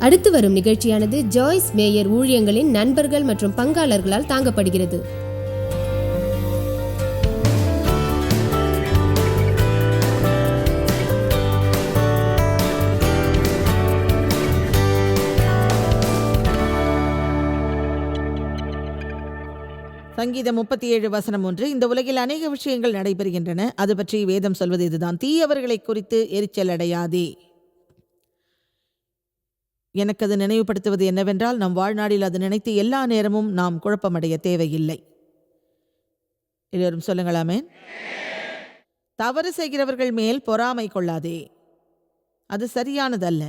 அடுத்து வரும் நிகழ்ச்சியானது ஜாய்ஸ் மேயர் ஊழியங்களின் நண்பர்கள் மற்றும் பங்காளர்களால் தாங்கப்படுகிறது. சங்கீதம் முப்பத்தி ஏழு வசனம் ஒன்று. இந்த உலகில் அநேக விஷயங்கள் நடைபெறுகின்றன. அது பற்றி வேதம் சொல்வது இதுதான். தீயவர்களை குறித்து எரிச்சல் அடையாதே. எனக்கு அது நினைவுபடுத்துவது என்னவென்றால் நம் வாழ்நாளில் அது நினைத்து எல்லா நேரமும் நாம் குழப்பமடைய தேவையில்லை. எல்லோரும் சொல்லுங்களாமே தவறு செய்கிறவர்கள் மேல் பொறாமை கொள்ளாதே. அது சரியானதல்ல.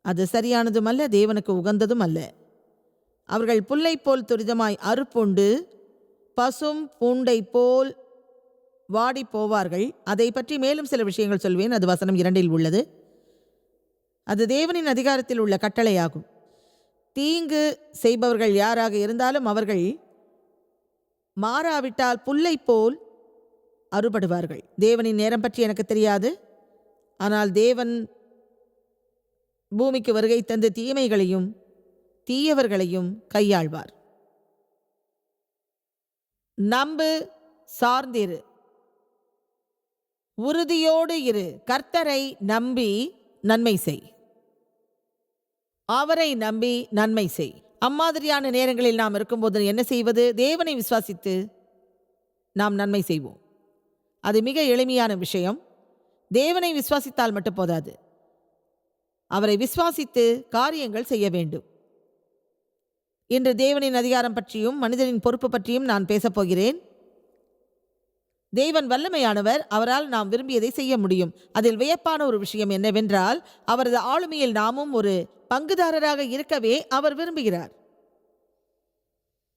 அது சரியானதும் அல்ல தேவனுக்கு உகந்ததும் அல்ல. அவர்கள் புல்லை போல் துரிதமாய் அறுப்புண்டு பசும் பூண்டை போல் வாடி போவார்கள் அதை பற்றி மேலும் சில விஷயங்கள் சொல்வேன். அது வசனம் இரண்டில் உள்ளது. அது தேவனின் அதிகாரத்தில் உள்ள கட்டளையாகும். தீங்கு செய்பவர்கள் யாராக இருந்தாலும் அவர்கள் மாறாவிட்டால் புல்லை போல் அறுபடுவார்கள். தேவனின் நேரம் பற்றி எனக்கு தெரியாது. ஆனால் தேவன் பூமிக்கு வருகை தந்து தீமைகளையும் தீயவர்களையும் கையாள்வார். நம்பு சார்ந்திரு. உறுதியோடு இரு. கர்த்தரை நம்பி நன்மை செய். அவரை நம்பி நன்மை செய். அம்மாதிரியான நேரங்களில் நாம் இருக்கும்போது என்ன செய்வது? தேவனை விசுவாசித்து நாம் நன்மை செய்வோம். அது மிக எளிமையான விஷயம். தேவனை விசுவாசித்தால் மட்டும் போதாது. அவரை விசுவாசித்து காரியங்கள் செய்ய வேண்டும். இன்று தேவனின் அதிகாரம் பற்றியும் மனிதனின் பொறுப்பு பற்றியும் நான் பேசப்போகிறேன் தேவன் வல்லமையானவர். அவரால் நாம் விரும்பியதை செய்ய முடியும். அதில் வியப்பான ஒரு விஷயம் என்னவென்றால் அவரது ஆளுமையில் நாமும் ஒரு பங்குதாரராக இருக்கவே அவர் விரும்புகிறார்.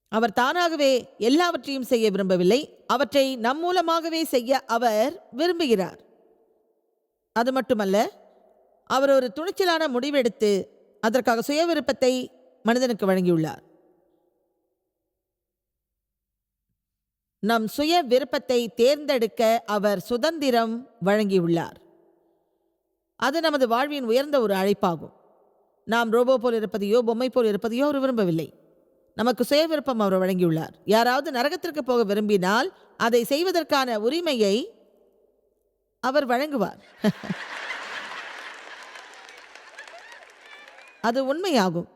அவர் தானாகவே எல்லாவற்றையும் செய்ய விரும்பவில்லை. அவற்றை நம் மூலமாகவே செய்ய அவர் விரும்புகிறார். அது மட்டுமல்ல அவர் ஒரு துணிச்சலான முடிவெடுத்து அதற்காக சுய விருப்பத்தை மனிதனுக்கு வழங்கியுள்ளார். நம் சுய விருப்பத்தை தேர்ந்தெடுக்க அவர் சுதந்திரம் வழங்கியுள்ளார். அது நமது வாழ்வின் உயர்ந்த ஒரு அழைப்பாகும். நாம் ரோபோ போல் இருப்பதையோ பொம்மை போல் இருப்பதையோ அவர் விரும்பவில்லை. நமக்கு சுய விருப்பம் அவர் வழங்கியுள்ளார். யாராவது நரகத்திற்கு போக விரும்பினால் அதை செய்வதற்கான உரிமையை அவர் வழங்குவார். அது உண்மையாகும்.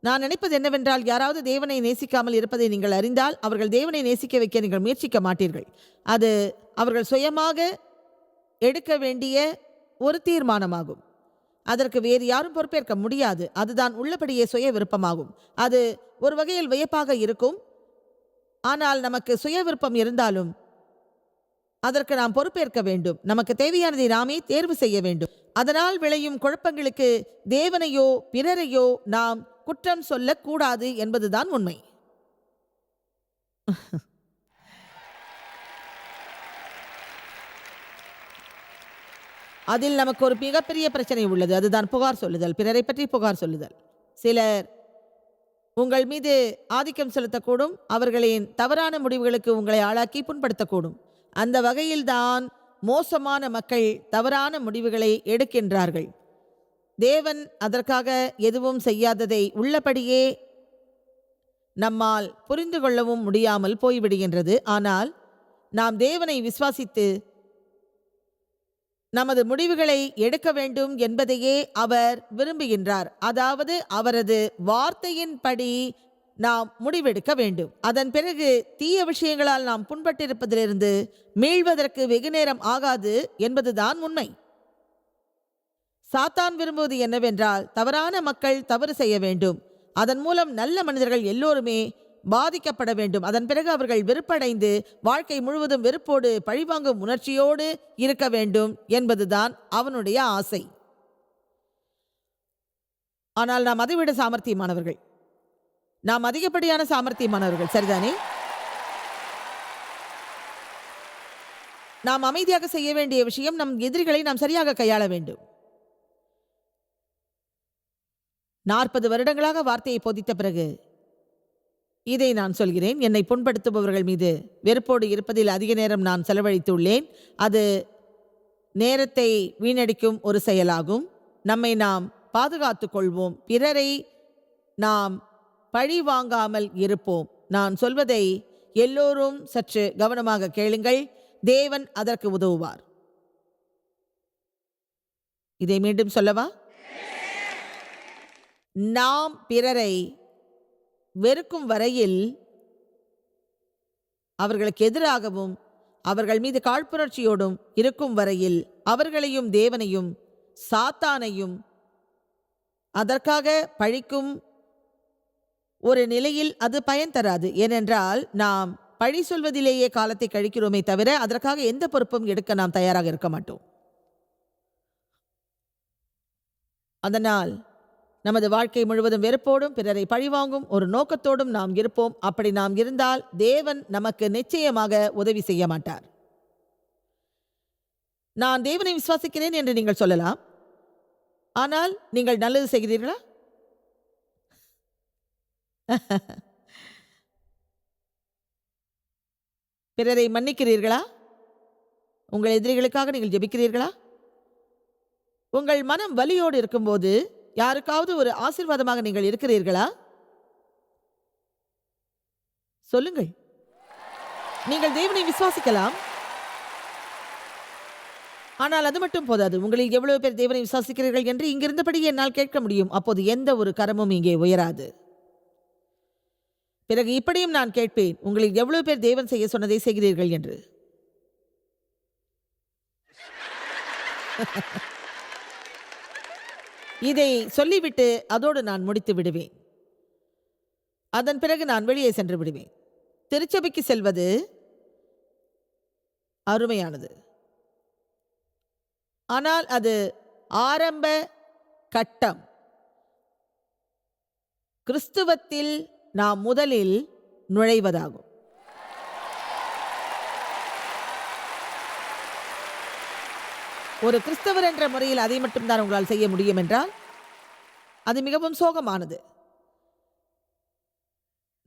நான் நினைப்பது என்னவென்றால் யாராவது தேவனை நேசிக்காமல் இருப்பதை நீங்கள் அறிந்தால் அவர்கள் தேவனை நேசிக்க வைக்க நீங்கள் முயற்சிக்க மாட்டீர்கள். அது அவர்கள் சுயமாக எடுக்க வேண்டிய ஒரு தீர்மானமாகும். அதற்கு வேறு யாரும் பொறுப்பேற்க முடியாது. அதுதான் உள்ளபடியே சுய விருப்பமாகும். அது ஒரு வகையில் வியப்பாக இருக்கும். ஆனால் நமக்கு சுய விருப்பம் இருந்தாலும் அதற்கு நாம் பொறுப்பேற்க வேண்டும். நமக்கு தேவையானதை நாமே தேர்வு செய்ய வேண்டும். அதனால் விளையும் குழப்பங்களுக்கு தேவனையோ பிறரையோ நாம் குற்றம் சொல்லக்கூடாது என்பதுதான் உண்மை. அதில் நமக்கு ஒரு மிகப்பெரிய பிரச்சனை உள்ளது. அதுதான் புகார் சொல்லுதல். பிறரை பற்றி புகார் சொல்லுதல். சிலர் உங்கள் மீது ஆதிக்கம் செலுத்தக்கூடும். அவர்களின் தவறான முடிவுகளுக்கு உங்களை ஆளாக்கி புண்படுத்தக்கூடும். அந்த வகையில்தான் மோசமான மக்கள் தவறான முடிவுகளை எடுக்கின்றார்கள். தேவன் அதற்காக எதுவும் செய்யாததை உள்ளபடியே நம்மால் புரிந்து கொள்ளவும் முடியாமல் போய்விடுகின்றது. ஆனால் நாம் தேவனை விசுவாசித்து நமது முடிவுகளை எடுக்க வேண்டும் என்பதையே அவர் விரும்புகின்றார். அதாவது அவரது வார்த்தையின்படி நாம் முடிவெடுக்க வேண்டும். அதன் பிறகு தீய விஷயங்களால் நாம் புண்பட்டிருப்பதிலிருந்து மீள்வதற்கு வெகு நேரம் ஆகாது என்பதுதான் உண்மை. சாத்தான் விரும்புவது என்னவென்றால் தவறான மக்கள் தவறு செய்ய வேண்டும். அதன் மூலம் நல்ல மனிதர்கள் எல்லோருமே பாதிக்கப்பட வேண்டும். அதன் பிறகு அவர்கள் வெறுப்படைந்து வாழ்க்கை முழுவதும் வெறுப்போடு பழிவாங்கும் உணர்ச்சியோடு இருக்க வேண்டும் என்பதுதான் அவனுடைய ஆசை. ஆனால் நாம் அதைவிட சாமர்த்தியமானவர்கள். நாம் அதிகப்படியான சாமர்த்தியமானவர்கள் சரிதானே? நாம் அமைதியாக செய்ய வேண்டிய விஷயம் நம் எதிரிகளை நாம் சரியாக கையாள வேண்டும். நாற்பது வருடங்களாக வார்த்தையை போதித்த பிறகு இதை நான் சொல்கிறேன். என்னை புண்படுத்துபவர்கள் மீது வெறுப்போடு இருப்பதில் அதிக நேரம் நான் செலவழித்துள்ளேன். அது நேரத்தை வீணடிக்கும் ஒரு செயலாகும். நம்மை நாம் பாதுகாத்து கொள்வோம். பிறரை நாம் பழி வாங்காமல் இருப்போம். நான் சொல்வதை எல்லோரும் சற்று கவனமாக கேளுங்கள். தேவன் அதற்கு உதவுவார். இதை மீண்டும் சொல்லவா? நாம் பிறரை வெறுக்கும் வரையில் அவர்களுக்கு எதிராகவும் அவர்கள் மீது காழ்ப்புணர்ச்சியோடும் இருக்கும் வரையில் அவர்களையும் தேவனையும் சாத்தானையும் அதற்காக பழிக்கும் ஒரு நிலையில் அது பயன் தராது. ஏனென்றால் நாம் பழி சொல்வதிலேயே காலத்தை கழிக்கிறோமே தவிர அதற்காக எந்த பொறுப்பும் எடுக்க நாம் தயாராக இருக்க மாட்டோம். அதனால் நமது வாழ்க்கை முழுவதும் வெறுப்போடும் பிறரை பழிவாங்கும் ஒரு நோக்கத்தோடும் நாம் இருப்போம். அப்படி நாம் இருந்தால் தேவன் நமக்கு நிச்சயமாக உதவி செய்ய மாட்டார். நான் தேவனை விசுவாசிக்கிறேன் என்று நீங்கள் சொல்லலாம். ஆனால் நீங்கள் நல்லது செய்கிறீர்களா? பிறரை மன்னிக்கிறீர்களா? உங்கள் எதிரிகளுக்காக நீங்கள் ஜெபிக்கிறீர்களா? உங்கள் மனம் வலியோடு இருக்கும்போது யாருக்காவது ஒரு ஆசீர்வாதமாக நீங்கள் இருக்கிறீர்களா? சொல்லுங்கள். நீங்கள் தேவனை விசுவாசிக்கலாம். ஆனால் அது மட்டும் போதாது. உங்களில் எவ்வளவு பேர் தேவனை விசுவாசிக்கிறீர்கள் என்று இங்கிருந்தபடி என்னால் கேட்க முடியும். அப்போது எந்த ஒரு கரமும் இங்கே உயராது. பிறகு இப்படியும் நான் கேட்பேன். உங்களில் எவ்வளவு பேர் தேவன் செய்ய சொன்னதை செய்கிறீர்கள் என்று. இதை சொல்லிவிட்டு அதோடு நான் முடித்து விடுவேன். அதன் பிறகு நான் வெளியே சென்று விடுவேன். திருச்சபைக்கு செல்வது அருமையானது. ஆனால் அது ஆரம்ப கட்டம். கிறிஸ்துவத்தில் நாம் முதலில் நுழைவதாகும். ஒரு கிறிஸ்தவர் என்ற முறையில் அதை மட்டும்தான் உங்களால் செய்ய முடியும் என்றால் அது மிகவும் சோகமானது.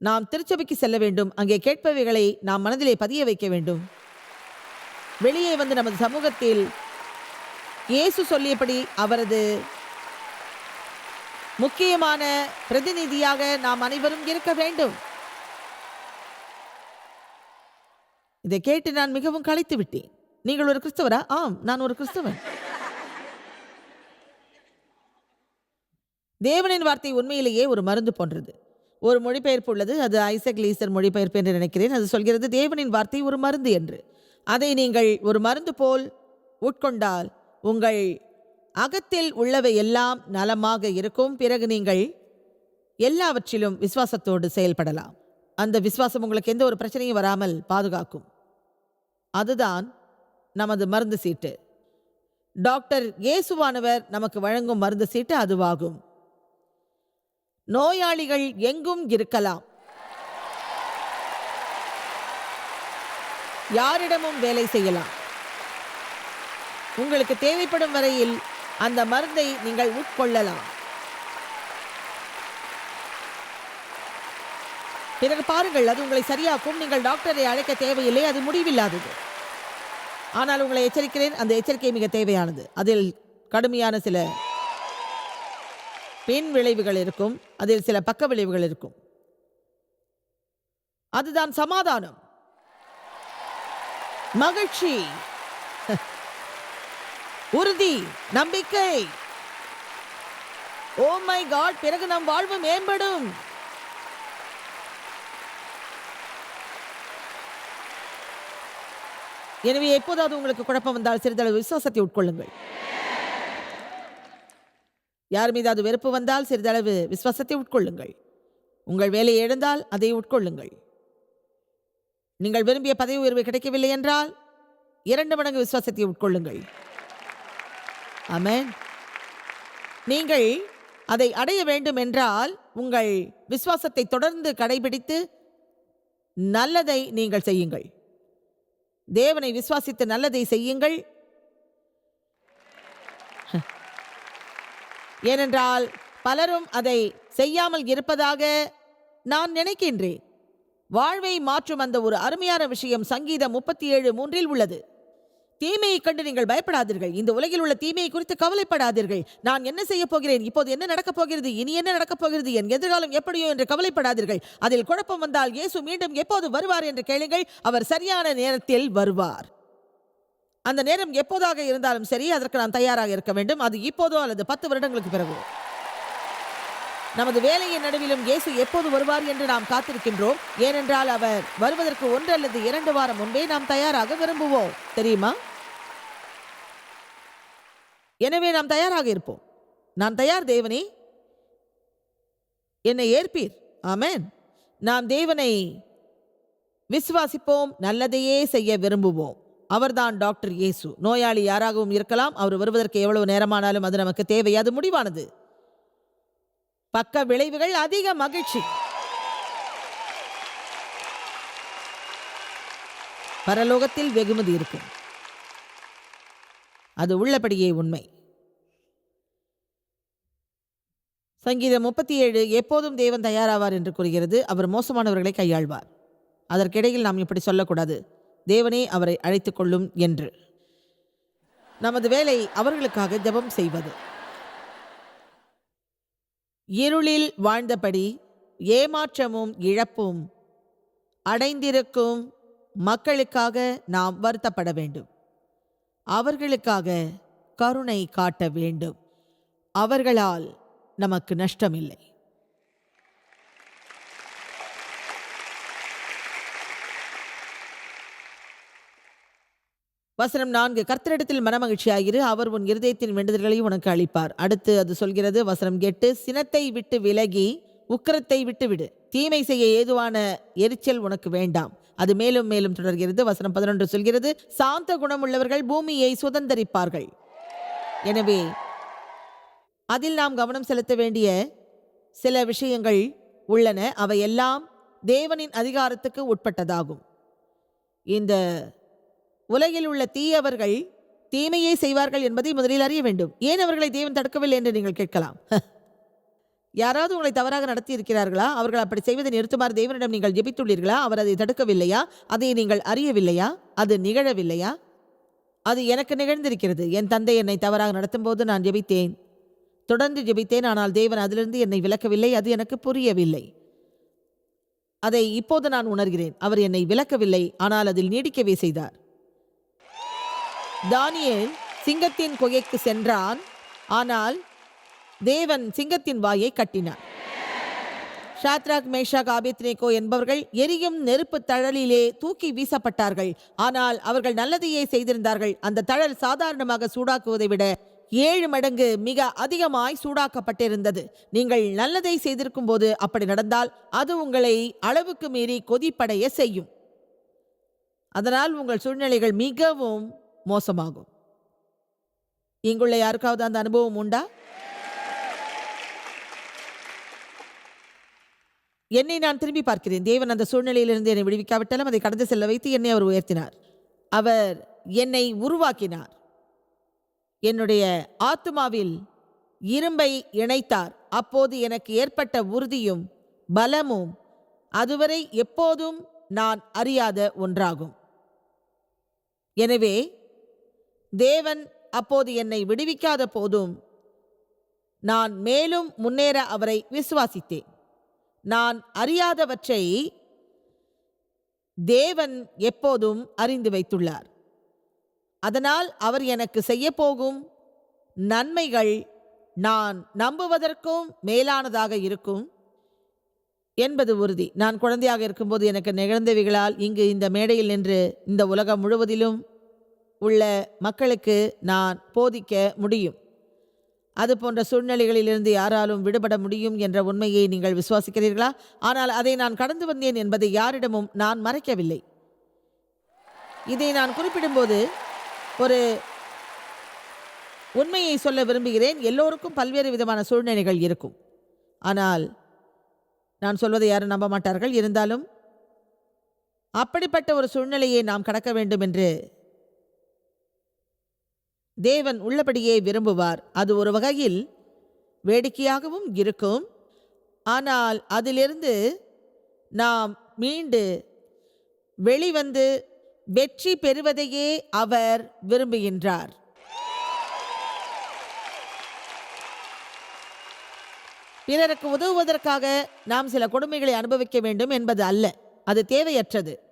நாம் திருச்சபைக்கு செல்ல வேண்டும். அங்கே கேட்பவைகளை நாம் மனதிலே பதிய வைக்க வேண்டும். வெளியே வந்து நமது சமூகத்தில் இயேசு சொல்லியபடி அவரது முக்கியமான பிரதிநிதியாக நாம் அனைவரும் இருக்க வேண்டும். இதை கேட்டு நான் மிகவும் களைத்து விட்டேன். நீங்கள் ஒரு கிறிஸ்தவரா? ஆம் நான் ஒரு கிறிஸ்தவன். தேவனின் வார்த்தை உண்மையிலேயே ஒரு மருந்து போன்றது. ஒரு மொழிபெயர்ப்பு உள்ளது அது ஐசக் லீசர் மொழிபெயர்ப்பு என்று நினைக்கிறேன். அது சொல்கிறது தேவனின் வார்த்தை ஒரு மருந்து என்று. அதை நீங்கள் ஒரு மருந்து போல் உட்கொண்டால் உங்கள் அகத்தில் உள்ளவை எல்லாம் நலமாக இருக்கும். பிறகு நீங்கள் எல்லாவற்றிலும் விசுவாசத்தோடு செயல்படலாம். அந்த விசுவாசம் உங்களுக்கு எந்த ஒரு பிரச்சனையும் வராமல் பாதுகாக்கும். அதுதான் நமது மருந்து சீட்டு. டாக்டர் இயேசுவானவர் நமக்கு வழங்கும் மருந்து சீட்டு அதுவாகும். நோயாளிகள் எங்கும் இருக்கலாம். யாரிடமும் வேலை செய்யலாம். உங்களுக்கு தேவைப்படும் வரையில் அந்த மருந்தை நீங்கள் உட்கொள்ளலாம். பிறகு பாருங்கள் அது உங்களை சரியாக்கும். நீங்கள் டாக்டரை அழைக்க தேவையில்லை அது முடிவில்லாதது. ஆனால் உங்களை எச்சரிக்கிறேன் அந்த எச்சரிக்கை மிக தேவையானது. அதில் கடுமையான சில பின் விளைவுகள் இருக்கும் அதில் சில பக்க விளைவுகள் இருக்கும். அதுதான் சமாதானம். மகிழ்ச்சி. உறுதி. நம்பிக்கை. ஓ மை காட் பிறகு நம் வாழ்வு மேம்படும். எனவே எப்போதாவது உங்களுக்கு குழப்பம் வந்தால் சிறிதளவு விசுவாசத்தை உட்கொள்ளுங்கள். யார் மீதாவது வெறுப்பு வந்தால் சிறிதளவு விசுவாசத்தை உட்கொள்ளுங்கள். உங்கள் வேலையை இழந்தால் அதை உட்கொள்ளுங்கள். நீங்கள் விரும்பிய பதவி உயர்வு கிடைக்கவில்லை என்றால் இரண்டு மடங்கு விசுவாசத்தை உட்கொள்ளுங்கள். ஆமென். நீங்கள் அதை அடைய வேண்டும் என்றால் உங்கள் விசுவாசத்தை தொடர்ந்து கடைபிடித்து நல்லதை நீங்கள் செய்யுங்கள். தேவனை விசுவாசித்து நல்லதை செய்யுங்கள். ஏனென்றால் பலரும் அதை செய்யாமல் இருப்பதாக நான் நினைக்கின்றேன். வாழ்வை மாற்றும் அந்த ஒரு அருமையான விஷயம் சங்கீதம் முப்பத்தி ஏழு மூன்றில் உள்ளது. தீமையை கண்டு நீங்கள் பயப்படாதீர்கள். இந்த உலகில் உள்ள தீமையை குறித்து கவலைப்படாதீர்கள். நான் என்ன செய்ய போகிறேன்? இப்போது என்ன நடக்கப் போகிறது? இனி என்ன நடக்கப் போகிறது? என் எதிர்காலம் எப்படியோ என்று கவலைப்படாதீர்கள். அதில் குழப்பம் வந்தால் இயேசு மீண்டும் எப்போது வருவார் என்று கேளுங்கள். அவர் சரியான நேரத்தில் வருவார். அந்த நேரம் எப்போதாக இருந்தாலும் சரி அதற்கு நாம் தயாராக இருக்க வேண்டும். அது இப்போதோ அல்லது பத்து வருடங்களுக்கு பிறகு. நமது வேலையின் நடுவிலும் இயேசு எப்போது வருவார் என்று நாம் காத்திருக்கின்றோம். ஏனென்றால் அவர் வருவதற்கு ஒன்று அல்லது இரண்டு வாரம் முன்பே நாம் தயாராக விரும்புவோம். தெரியுமா? எனவே நாம் தயாராக இருப்போம். நான் தயார் தேவனே என்னை ஏற்பீர். ஆமேன். நாம் தேவனை விசுவாசிப்போம் நல்லதையே செய்ய விரும்புவோம். அவர்தான் டாக்டர் இயேசு. நோயாளி யாராகவும் இருக்கலாம். அவர் வருவதற்கு எவ்வளவு நேரமானாலும் அது நமக்கு தேவை. அது முடிவானது. பக்க விளைவுகள் அதிக மகிழ்ச்சி. பரலோகத்தில் வெகுமதி இருக்கும் அது உள்ளபடியே உண்மை. சங்கீதம் முப்பத்தி ஏழு எப்போதும் தேவன் தயாராவார் என்று கூறுகிறது. அவர் மோசமானவர்களை கையாள்வார். அதற்கிடையில் நாம் இப்படி சொல்லக்கூடாது. தேவனே அவரை அழைத்துக் கொள்ளும் என்று. நமது வேலை அவர்களுக்காக ஜெபம் செய்வது. இருளில் வாழ்ந்தபடி ஏமாற்றமும் இழப்பும் அடைந்திருக்கும் மக்களுக்காக நாம் வருத்தப்பட வேண்டும். அவர்களுக்காக கருணை காட்ட வேண்டும். அவர்களால் நமக்கு நஷ்டமில்லை. வசனம் நான்கு. கர்த்தரிடத்தில் மனமகிழ்ச்சியாகிரு அவர் உன் இருதயத்தின் வேண்டுதல்களையும் உனக்கு அளிப்பார். அடுத்து அது சொல்கிறது வசனம் எட்டு சினத்தை விட்டு விலகி உக்கிரத்தை விட்டு விடு. தீமை செய்ய ஏதுவான எரிச்சல் உனக்கு வேண்டாம். அது மேலும் மேலும் தொடர்கிறது. வசனம் பதினொன்று சொல்கிறது சாந்த குணமுள்ளவர்கள் பூமியை சுதந்தரிப்பார்கள். எனவே அதில் நாம் கவனம் செலுத்த வேண்டிய சில விஷயங்கள் உள்ளன. அவையெல்லாம் தேவனின் அதிகாரத்துக்கு உட்பட்டதாகும். இந்த உலகில் உள்ள தீயவர்கள் தீமையை செய்வார்கள் என்பதை முதலில் அறிய வேண்டும். ஏன் அவர்களை தேவன் தடுக்கவில்லை என்று நீங்கள் கேட்கலாம்? யாராவது உங்களை தவறாக நடத்தி இருக்கிறார்களா? அவர்கள் அப்படி செய்வதை நிறுத்துமாறு தேவனிடம் நீங்கள் ஜெபித்துள்ளீர்களா? அவர் அதை தடுக்கவில்லையா? அதை நீங்கள் அறியவில்லையா? அது நிகழவில்லையா? அது எனக்கு நிகழ்ந்திருக்கிறது. என் தந்தை என்னை தவறாக நடத்தும் போது நான் ஜெபித்தேன். தொடர்ந்து ஜெபித்தேன். ஆனால் தேவன் அதிலிருந்து என்னை விலக்கவில்லை. அது எனக்கு புரியவில்லை. அதை இப்போது நான் உணர்கிறேன். அவர் என்னை விலக்கவில்லை. ஆனால் அதில் நீடிக்கவே செய்தார். தானியேல் சிங்கத்தின் குகைக்கு சென்றான். ஆனால் தேவன் சிங்கத்தின் வாயை கட்டினார். ஷாத்ராக் மேஷாக் ஆபித்னேகோ என்பவர்கள் எரியும் நெருப்பு தழலிலே தூக்கி வீசப்பட்டார்கள். ஆனால் அவர்கள் நல்லதையே செய்திருந்தார்கள். அந்த தழல் சாதாரணமாக சூடாக்குவதை விட ஏழு மடங்கு மிக அதிகமாய் சூடாக்கப்பட்டிருந்தது. நீங்கள் நல்லதை செய்திருக்கும் போது அப்படி நடந்தால் அது உங்களை அளவுக்கு மீறி கொதிப்படைய செய்யும். அதனால் உங்கள் சூழ்நிலைகள் மிகவும் மோசமாகும். இங்குள்ள யாருக்காவது அந்த அனுபவம் உண்டா? என்னை நான் திரும்பி பார்க்கிறேன். தேவன் அந்த சூழ்நிலையிலிருந்து என்னை விடுவிக்காவிட்டாலும் அதை கடந்து செல்ல வைத்து என்னை அவர் உயர்த்தினார். அவர் என்னை உருவாக்கினார். என்னுடைய ஆத்மாவில் இரும்பை இணைத்தார். அப்போது எனக்கு ஏற்பட்ட உறுதியும் பலமும் அதுவரை எப்போதும் நான் அறியாத ஒன்றாகும். எனவே தேவன் அப்போது என்னை விடுவிக்காத போதும் நான் மேலும் முன்னேற அவரை விசுவாசித்தேன். நான் அறியாதவற்றை தேவன் எப்போதும் அறிந்து வைத்துள்ளார். அதனால் அவர் எனக்கு செய்யப்போகும் நன்மைகள் நான் நம்புவதற்கும் மேலானதாக இருக்கும் என்பது உறுதி. நான் குழந்தையாக இருக்கும்போது எனக்கு நிகழ்ந்தவைகளால் இங்கு இந்த மேடையில் நின்று இந்த உலகம் முழுவதிலும் உள்ள மக்களுக்கு நான் போதிக்க முடியும். அது போன்ற சூழ்நிலைகளிலிருந்து யாராலும் விடுபட முடியும் என்ற உண்மையை நீங்கள் விசுவாசிக்கிறீர்களா? ஆனால் அதை நான் கடந்து வந்தேன் என்பதை யாரிடமும் நான் மறைக்கவில்லை. இதை நான் குறிப்பிடும்போது ஒரு உண்மையை சொல்ல விரும்புகிறேன். எல்லோருக்கும் பல்வேறு விதமான சூழ்நிலைகள் இருக்கும். ஆனால் நான் சொல்வதை யாரும் நம்ப மாட்டார்கள். இருந்தாலும் அப்படிப்பட்ட ஒரு சூழ்நிலையை நாம் கடக்க வேண்டும் என்று தேவன் உள்ளபடியே விரும்புவார். அது ஒரு வகையில் வேடிக்கையாகவும் இருக்கும். ஆனால் அதிலிருந்து நாம் மீண்டு வெளிவந்து வெற்றி பெறுவதையே அவர் விரும்புகின்றார். பிறருக்கு உதவுவதற்காக நாம் சில கொடுமைகளை அனுபவிக்க வேண்டும் என்பது அல்ல. அது தேவையற்றது.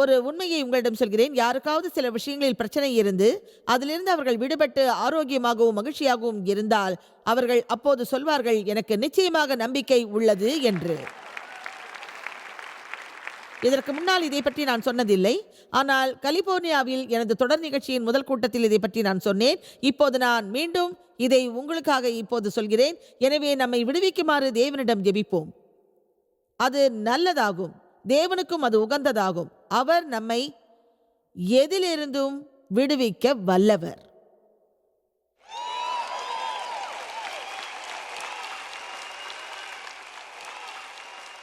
ஒரு உண்மையை உங்களிடம் சொல்கிறேன். யாருக்காவது சில விஷயங்களில் பிரச்சனை இருந்து அதிலிருந்து அவர்கள் விடுபட்டு ஆரோக்கியமாகவும் மகிழ்ச்சியாகவும் இருந்தால் அவர்கள் அப்போது சொல்வார்கள் எனக்கு நிச்சயமாக நம்பிக்கை உள்ளது என்று. இதற்கு முன்னால் இதை பற்றி நான் சொன்னதில்லை. ஆனால் கலிபோர்னியாவில் எனது தொடர் நிகழ்ச்சியின் முதல் கூட்டத்தில் இதை பற்றி நான் சொன்னேன். இப்போது நான் மீண்டும் இதை உங்களுக்காக இப்போது சொல்கிறேன். எனவே நம்மை விடுவிக்குமாறு தேவனிடம் ஜெபிப்போம். அது நல்லதாகும். தேவனுக்கும் அது உகந்ததாகும். அவர் நம்மை எதிலிருந்தும் விடுவிக்க வல்லவர்.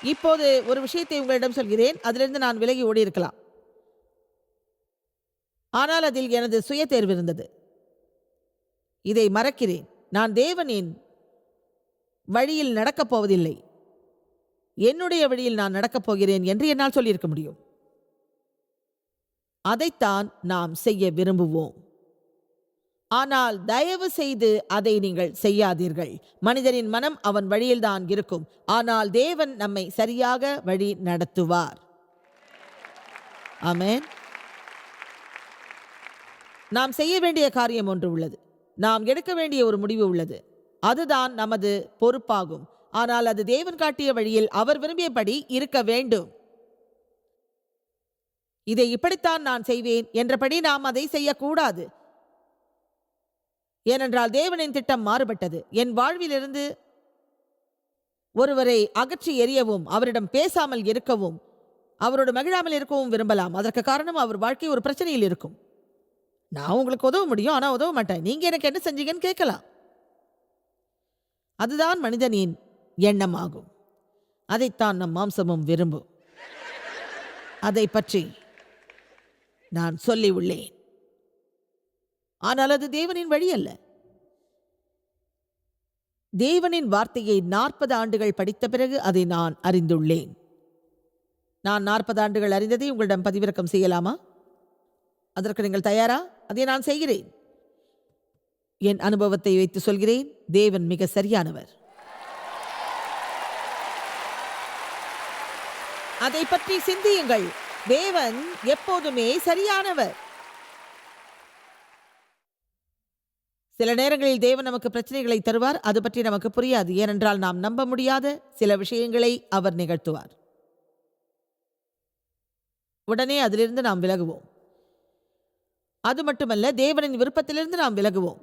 இப்போது ஒரு விஷயத்தை உங்களிடம் சொல்கிறேன். அதிலிருந்து நான் விலகி ஓடி இருக்கலாம். ஆனால் அதில் எனது சுய தேர்வு இருந்தது. இதை மறக்கிறேன். நான் தேவனின் வழியில் நடக்கப் போவதில்லை என்னுடைய வழியில் நான் நடக்கப் போகிறேன் என்று என்னால் சொல்லியிருக்க முடியும். அதைத்தான் நாம் செய்ய விரும்புவோம். ஆனால் தயவு செய்து அதை நீங்கள் செய்யாதீர்கள். மனிதனின் மனம் அவன் வழியில்தான் இருக்கும். ஆனால் தேவன் நம்மை சரியாக வழி நடத்துவார். ஆமேன். நாம் செய்ய வேண்டிய காரியம் ஒன்று உள்ளது. நாம் எடுக்க வேண்டிய ஒரு முடிவு உள்ளது. அதுதான் நமது பொறுப்பாகும். ஆனால் அது தேவன் காட்டிய வழியில் அவர் விரும்பியபடி இருக்க வேண்டும். இதை இப்படித்தான் நான் செய்வேன் என்றபடி நாம் அதை செய்யக்கூடாது. ஏனென்றால் தேவனின் திட்டம் மாறுபட்டது. என் வாழ்விலிருந்து ஒருவரை அகற்றி எறியவும் அவரிடம் பேசாமல் இருக்கவும் அவரோடு மகிழாமல் இருக்கவும் விரும்பலாம். அதற்கு காரணம் அவர் வாழ்க்கை ஒரு பிரச்சனையில் இருக்கும். நான் உங்களுக்கு உதவ முடியும் ஆனால் உதவ மாட்டேன். நீங்க எனக்கு என்ன செஞ்சீங்கன்னு கேட்கலாம். அதுதான் மனிதனின் எண்ணமாகும். அதைத்தான் நம் மாம்சமும் விரும்பும். அதை பற்றி நான் சொல்லி உள்ளேன் ஆனால் அது தேவனின் வழி அல்ல தேவனின் வார்த்தையை நாற்பது ஆண்டுகள் படித்த பிறகு அதை நான் அறிந்துள்ளேன். நான் நாற்பது ஆண்டுகள் அறிந்ததை உங்களிடம் பதிவிறக்கம் செய்யலாமா? அதற்கு நீங்கள் தயாரா? அதை நான் செய்கிறேன். என் அனுபவத்தை வைத்து சொல்கிறேன். தேவன் மிக சரியானவர். அதை பற்றி சிந்தியுங்கள். தேவன் எப்போதுமே சரியானவர். சில நேரங்களில் தேவன் நமக்கு பிரச்சனைகளை தருவார். அது பற்றி நமக்கு புரியாது. ஏனென்றால் நாம் நம்ப முடியாத சில விஷயங்களை அவர் நிகழ்த்துவார். உடனே அதிலிருந்து நாம் விலகுவோம். அது மட்டுமல்ல தேவனின் விருப்பத்திலிருந்து நாம் விலகுவோம்.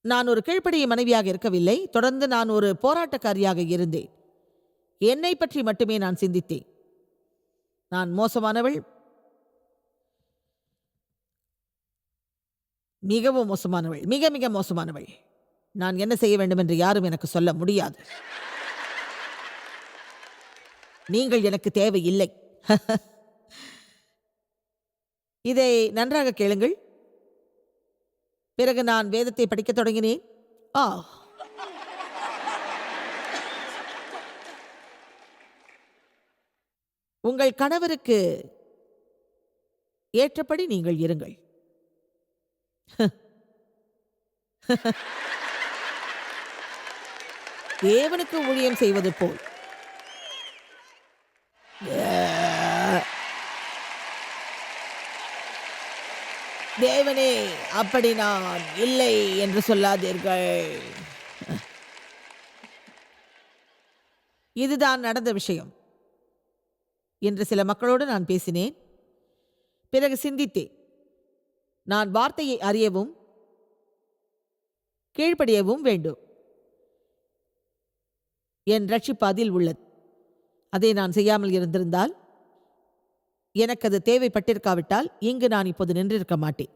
நான் ஒரு கீழ்ப்படிய மனைவியாக இருக்கவில்லை. தொடர்ந்து நான் ஒரு போராட்டக்காரியாக இருந்தேன். என்னை பற்றி மட்டுமே நான் சிந்தித்தேன். நான் மோசமானவள். மிகவும் மோசமானவள். மிக மிக மோசமானவள். நான் என்ன செய்ய வேண்டும் என்று யாரும் எனக்கு சொல்ல முடியாது. நீங்கள் எனக்கு தேவையில்லை. இதை நன்றாக கேளுங்கள். பிறகு நான் வேதத்தை படிக்கத் தொடங்கினேன். ஆ. உங்கள் கணவருக்கு ஏற்றபடி நீங்கள் இருங்கள். தேவனுக்கு ஊழியம் செய்வது போல். தேவனே அப்படி நான் இல்லை என்று சொல்லாதீர்கள். இதுதான் நடந்த விஷயம். என்று சில மக்களோடு நான் பேசினேன். பிறகு சிந்தித்தேன். நான் வார்த்தையை அறியவும் கீழ்ப்படியவும் வேண்டும். என் ரட்சிப்பு அதில் உள்ளது. அதை நான் செய்யாமல் இருந்திருந்தால் எனக்கு அது தேவைப்பட்டிருக்காவிட்டால் இங்கு நான் இப்போது நின்றிருக்க மாட்டேன்.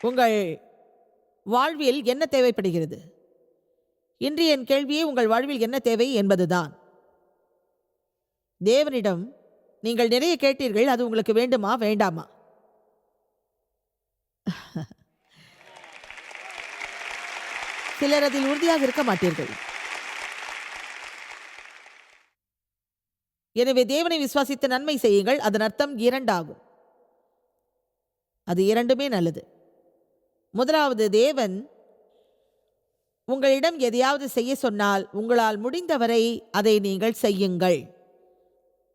உங்கள் வாழ்வில் என்ன தேவைப்படுகிறது? இன்று என் கேள்வியே உங்கள் வாழ்வில் என்ன தேவை என்பதுதான். தேவனிடம் நீங்கள் நிறைய கேட்டீர்கள் அது உங்களுக்கு வேண்டுமா வேண்டாமா? சிலர் அதில் உறுதியாக இருக்க மாட்டீர்கள். எனவே தேவனை விசுவாசித்து நன்மை செய்யுங்கள் அதன் அர்த்தம் இரண்டாகும். அது இரண்டுமே நல்லது. முதலாவது தேவன் உங்களிடம் எதையாவது செய்ய சொன்னால் உங்களால் முடிந்தவரை அதை நீங்கள் செய்யுங்கள்.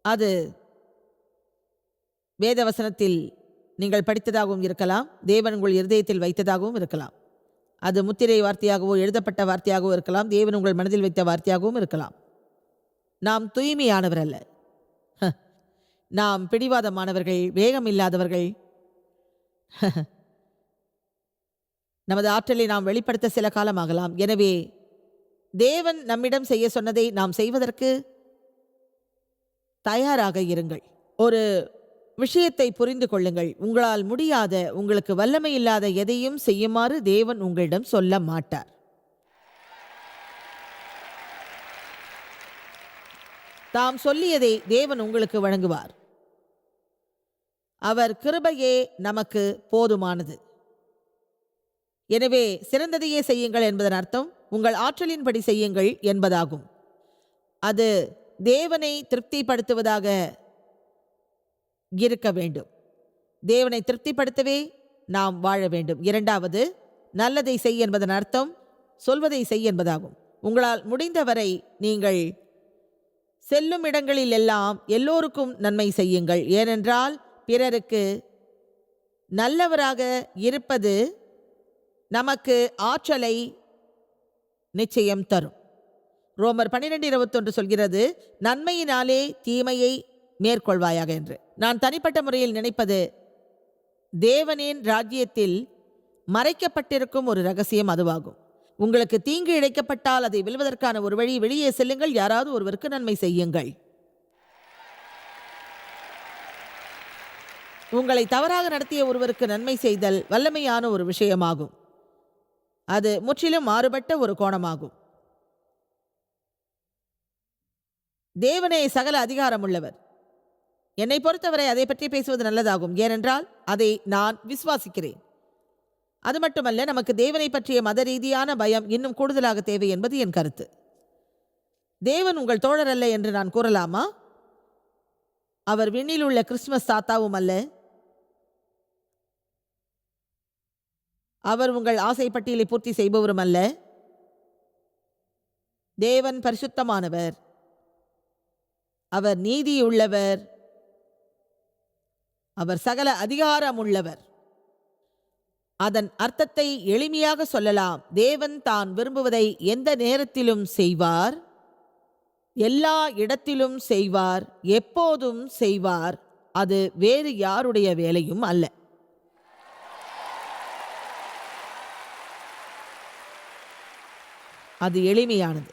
அது வேதவசனத்தில் நீங்கள் படித்ததாகவும் இருக்கலாம் தேவன் உங்கள் இருதயத்தில் வைத்ததாகவும் இருக்கலாம். அது முத்திரை வார்த்தையாகவோ எழுதப்பட்ட வார்த்தையாகவோ இருக்கலாம் தேவன் உங்கள் மனதில் வைத்த வார்த்தையாகவும் இருக்கலாம். நாம் தூய்மையானவர் அல்ல. ஹ, நாம் பிடிவாதமானவர்கள் வேகம் இல்லாதவர்கள் நமது ஆற்றலை நாம் வெளிப்படுத்த சில காலமாகலாம். எனவே தேவன் நம்மிடம் செய்ய சொன்னதை நாம் செய்வதற்கு தயாராக இருங்கள். ஒரு விஷயத்தை புரிந்து கொள்ளுங்கள். உங்களால் முடியாத உங்களுக்கு வல்லமை இல்லாத எதையும் செய்யுமாறு தேவன் உங்களிடம் சொல்ல மாட்டார். தாம் சொல்லியதை தேவன் உங்களுக்கு வழங்குவார். அவர் கிருபையே நமக்கு போதுமானது. எனவே சிறந்ததையே செய்யுங்கள் என்பதன் அர்த்தம் உங்கள் ஆற்றலின்படி செய்யுங்கள் என்பதாகும். அது தேவனை திருப்திப்படுத்துவதாக இருக்க வேண்டும். தேவனை திருப்திப்படுத்தவே நாம் வாழ வேண்டும். இரண்டாவது நல்லதை செய் என்பதன் அர்த்தம் சொல்வதை செய் என்பதாகும். உங்களால் முடிந்தவரை நீங்கள் செல்லும் இடங்களில் எல்லாம் எல்லோருக்கும் நன்மை செய்யுங்கள். ஏனென்றால் பிறருக்கு நல்லவராக இருப்பது நமக்கு ஆற்றலை நிச்சயம் தரும். ரோமர் பன்னிரெண்டு இருபத்தொன்று சொல்கிறது நன்மையினாலே தீமையை மேற்கொள்வாயாக என்று. நான் தனிப்பட்ட முறையில் நினைப்பது தேவனின் ராஜ்யத்தில் மறைக்கப்பட்டிருக்கும் ஒரு ரகசியம் அதுவாகும். உங்களுக்கு தீங்கு இழைக்கப்பட்டால் அதை வெல்வதற்கான ஒரு வழி வெளியே செல்லுங்கள் யாராவது ஒருவருக்கு நன்மை செய்யுங்கள். உங்களை தவறாக நடத்திய ஒருவருக்கு நன்மை செய்தல் வல்லமையான ஒரு விஷயமாகும். அது முற்றிலும் மாறுபட்ட ஒரு கோணமாகும். தேவனே சகல அதிகாரம் உள்ளவர் என்னை பொறுத்தவரை அதை பற்றி பேசுவது நல்லதாகும். ஏனென்றால் அதை நான் விசுவாசிக்கிறேன். அது மட்டுமல்ல நமக்கு தேவனை பற்றிய மத ரீதியான பயம் இன்னும் கூடுதலாக தேவை என்பது என் கருத்து. தேவன் உங்கள் தோழர் அல்ல என்று நான் கூறலாமா? அவர் விண்ணில் உள்ள கிறிஸ்துமஸ் தாத்தாவும் அல்ல. அவர் உங்கள் ஆசைப்பட்டியலை பூர்த்தி செய்பவரும் அல்ல தேவன் பரிசுத்தமானவர். அவர் நீதியுள்ளவர். அவர் சகல அதிகாரமுள்ளவர். அதன் அர்த்தத்தை எளிமையாக சொல்லலாம். தேவன் தான் விரும்புவதை எந்த நேரத்திலும் செய்வார். எல்லா இடத்திலும் செய்வார். எப்போதும் செய்வார். அது வேறு யாருடைய வேலையும் அல்ல. அது எளிமையானது.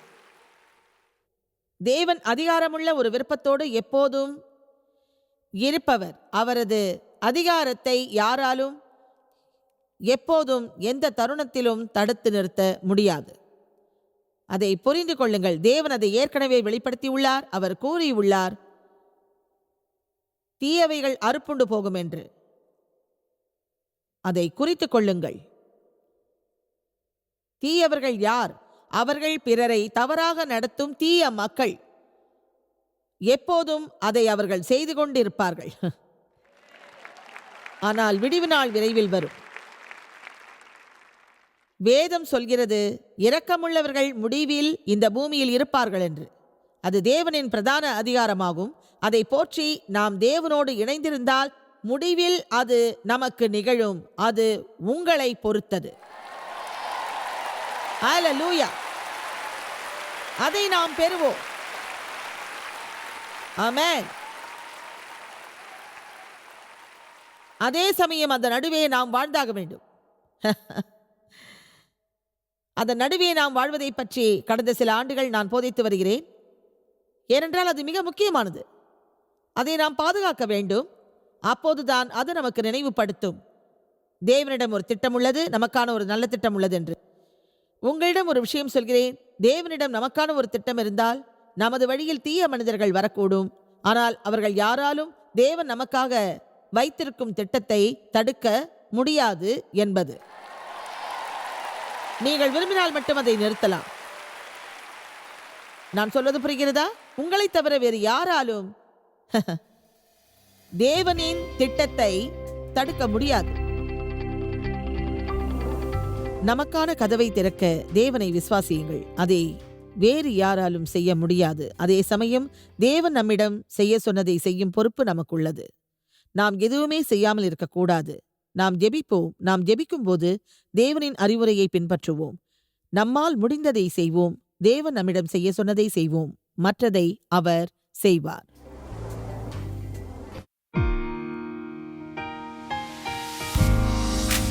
தேவன் அதிகாரமுள்ள ஒரு விருப்பத்தோடு எப்போதும் இருப்பவர். அவரது அதிகாரத்தை யாராலும் எப்போதும் எந்த தருணத்திலும் தடுத்து நிறுத்த முடியாது. அதை புரிந்து கொள்ளுங்கள். தேவன் அதை ஏற்கனவே வெளிப்படுத்தியுள்ளார். அவர் கூறியுள்ளார் தீயவைகள் அறுப்புண்டு போகும் என்று அதை குறித்து கொள்ளுங்கள். தீயவர்கள் யார்? அவர்கள் பிறரை தவறாக நடத்தும் தீய மக்கள். எப்போதும் அதை அவர்கள் செய்து கொண்டிருப்பார்கள். ஆனால் விடிவு நாள் விரைவில் வரும். வேதம் சொல்கிறது இரக்கமுள்ளவர்கள் முடிவில் இந்த பூமியில் இருப்பார்கள் என்று. அது தேவனின் பிரதான அதிகாரமாகும். அதை போற்றி நாம் தேவனோடு இணைந்திருந்தால் முடிவில் அது நமக்கு நிகழும். அது உங்களை பொறுத்தது. ஹalleluya அதை நாம் பெறுவோம். ஆமேன் அதே சமயம் அந்த நடுவே நாம் வாழ்ந்தாக வேண்டும். அந்த நடுவே நாம் வாழ்வதை பற்றி கடந்த சில ஆண்டுகள் நான் போதித்து வருகிறேன். ஏனென்றால் அது மிக முக்கியமானது. அதை நாம் பாதுகாக்க வேண்டும். அப்போதுதான் அது நமக்கு நினைவுபடுத்தும். தேவனிடம் ஒரு திட்டம் உள்ளது நமக்கான ஒரு நல்ல திட்டம் உள்ளது என்று. உங்களிடம் ஒரு விஷயம் சொல்கிறேன். தேவனிடம் நமக்கான ஒரு திட்டம் இருந்தால் நமது வழியில் தீய மனிதர்கள் வரக்கூடும். ஆனால் அவர்கள் யாராலும் தேவன் நமக்காக வைத்திருக்கும் திட்டத்தை தடுக்க முடியாது என்பது. நீங்கள் விரும்பினால் மட்டும் அதை நிறுத்தலாம். நான் சொல்வது புரிகிறதா? உங்களை தவிர வேறு யாராலும் தேவனின் திட்டத்தை தடுக்க முடியாது. நமக்கான கதவை திறக்க தேவனை விசுவாசியுங்கள். அதை வேறு யாராலும் செய்ய முடியாது. அதே சமயம் தேவன் நம்மிடம் செய்ய சொன்னதை செய்யும் பொறுப்பு நமக்குள்ளது. நாம் எதுவுமே செய்யாமல் இருக்கக்கூடாது. நாம் ஜெபிப்போம். நாம் ஜெபிக்கும்போது தேவனின் அறிவுரையை பின்பற்றுவோம். நம்மால் முடிந்ததை செய்வோம். தேவன் நம்மிடம் செய்ய சொன்னதை செய்வோம். மற்றதை அவர் செய்வார்.